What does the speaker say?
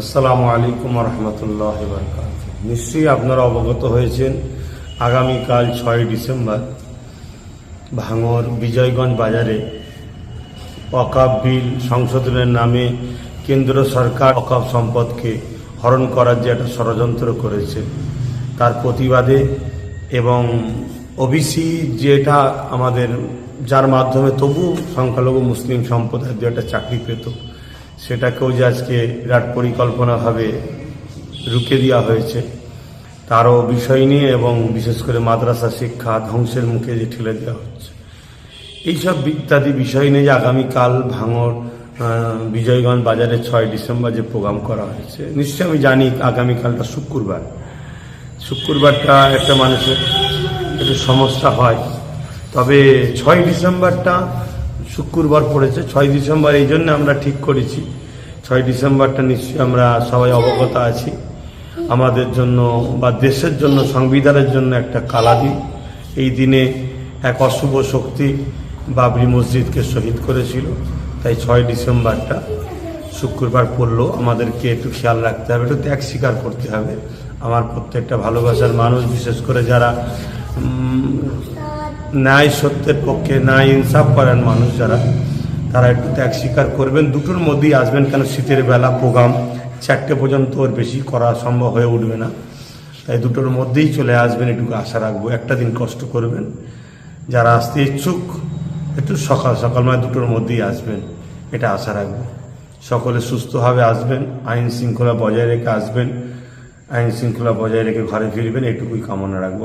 আসসালামু আলাইকুম রহমতুল্লাহ নিশ্চয়ই আপনারা অবগত হয়েছেন, আগামীকাল ছয় ডিসেম্বর ভাঙর বিজয়গঞ্জ বাজারে অকাপ বিল সংশোধনের নামে কেন্দ্র সরকার অকাপ সম্পদকে হরণ করার যে একটা ষড়যন্ত্র করেছে, তার প্রতিবাদে এবং ওবিসি যেটা আমাদের, যার মাধ্যমে তবু সংখ্যালঘু মুসলিম সম্প্রদায় দু একটা চাকরি পেত সেটাকেও যে আজকে বিরাট পরিকল্পনাভাবে রুখে দেওয়া হয়েছে, তারও বিষয় নিয়ে এবং বিশেষ করে মাদ্রাসা শিক্ষা ধ্বংসের মুখে যে ঠেলে দেওয়া হচ্ছে। এইসব ইত্যাদি বিষয় নিয়ে যে আগামীকাল ভাঙর বিজয়গঞ্জ বাজারে ছয় ডিসেম্বর যে প্রোগ্রাম করা হয়েছে, নিশ্চয়ই আমি জানি আগামীকালটা শুক্রবার। শুক্রবারটা একটা মানুষের একটু সমস্যা হয়। তবে ছয় ডিসেম্বরটা শুক্রবার পড়েছে, ছয় ডিসেম্বর, এই জন্য আমরা ঠিক করেছি। ছয় ডিসেম্বরটা নিশ্চয়ই আমরা সবাই অবগত আছি। আমাদের জন্য বা দেশের জন্য, সংবিধানের জন্য একটা কালা দিন এই দিনে এক অশুভ শক্তি বাবরি মসজিদকে শহীদ করেছিল। তাই ছয় ডিসেম্বরটা শুক্রবার পড়ল আমাদেরকে একটু খেয়াল রাখতে হবে, একটু ত্যাগ স্বীকার করতে হবে। আমার প্রত্যেকটা ভালোবাসার মানুষ, বিশেষ করে যারা ন্যায় সত্যের পক্ষে, ন্যায় ইনসাফ করেন মানুষ যারা, তারা একটু ত্যাগ স্বীকার করবেন। দুটোর মধ্যেই আসবেন কেন? শীতের বেলা প্রোগ্রাম, চারটে পর্যন্ত ওর বেশি করা সম্ভব হয়ে উঠবে না। তাই দুটোর মধ্যেই চলে আসবেন একটু আশা রাখব। একটা দিন কষ্ট করবেন। যারা আসতে ইচ্ছুক, একটু সকাল সকাল মানে দুটোর মধ্যেই আসবেন, এটা আশা রাখব। সকলে সুস্থভাবে আসবেন, আইন শৃঙ্খলা বজায় রেখে আসবেন, আইন শৃঙ্খলা বজায় রেখে ঘরে ফিরবেন, এটুকুই কামনা রাখব।